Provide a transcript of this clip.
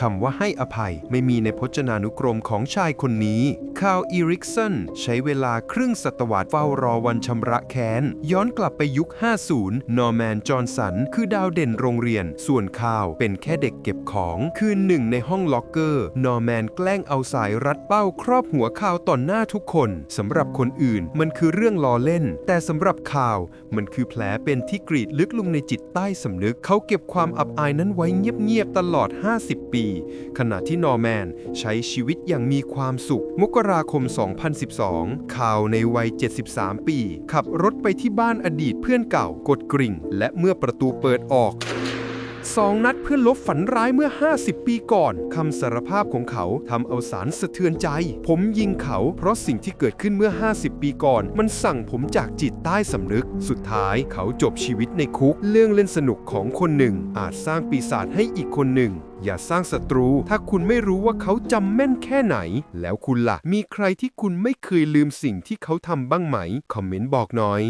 คำว่าให้อภัยไม่มีในพจนานุกรมของชายคนนี้คาร์ลอีริกสันใช้เวลาครึ่งศตวรรษเฝ้ารอวันชำระแค้น ย้อนกลับไปยุค 50 นอร์แมน จอห์นสัน คือดาวเด่นโรงเรียน ส่วนคาวเป็นแค่เด็กเก็บของ คืนหนึ่งในห้องล็อกเกอร์ นอร์แมนแกล้งเอาสายรัดเป้าครอบหัวคาวต่อหน้าทุกคนสำหรับคนอื่นมันคือเรื่องล้อเล่น แต่สำหรับคาวมันคือแผลเป็นที่กรีดลึกลงในจิตใต้สำนึก เขาเก็บความอับอายนั้นไว้เงียบๆตลอด 50 ปีขณะที่นอร์แมนใช้ชีวิตอย่างมีความสุข มกราคม 2012 ข่าวในวัย 73 ปี ขับรถไปที่บ้านอดีตเพื่อนเก่ากดกริ่ง และเมื่อประตูเปิดออก สองนัดเพื่อลบฝันร้ายเมื่อ 50 ปีก่อนคำสารภาพของเขาทำเอาสารสะเทือนใจ ผมยิงเขาเพราะสิ่งที่เกิดขึ้นเมื่อ 50 ปีก่อน มันสั่งผมจากจิตใต้สำนึก สุดท้ายเขาจบชีวิตในคุก เรื่องเล่นสนุกของคนหนึ่ง อาจสร้างปีศาจให้อีกคนหนึ่ง อย่าสร้างศัตรู ถ้าคุณไม่รู้ว่าเขาจำแม่นแค่ไหน แล้วคุณล่ะ มีใครที่คุณไม่เคยลืมสิ่งที่เขาทำบ้างไหม คอมเมนต์บอกหน่อย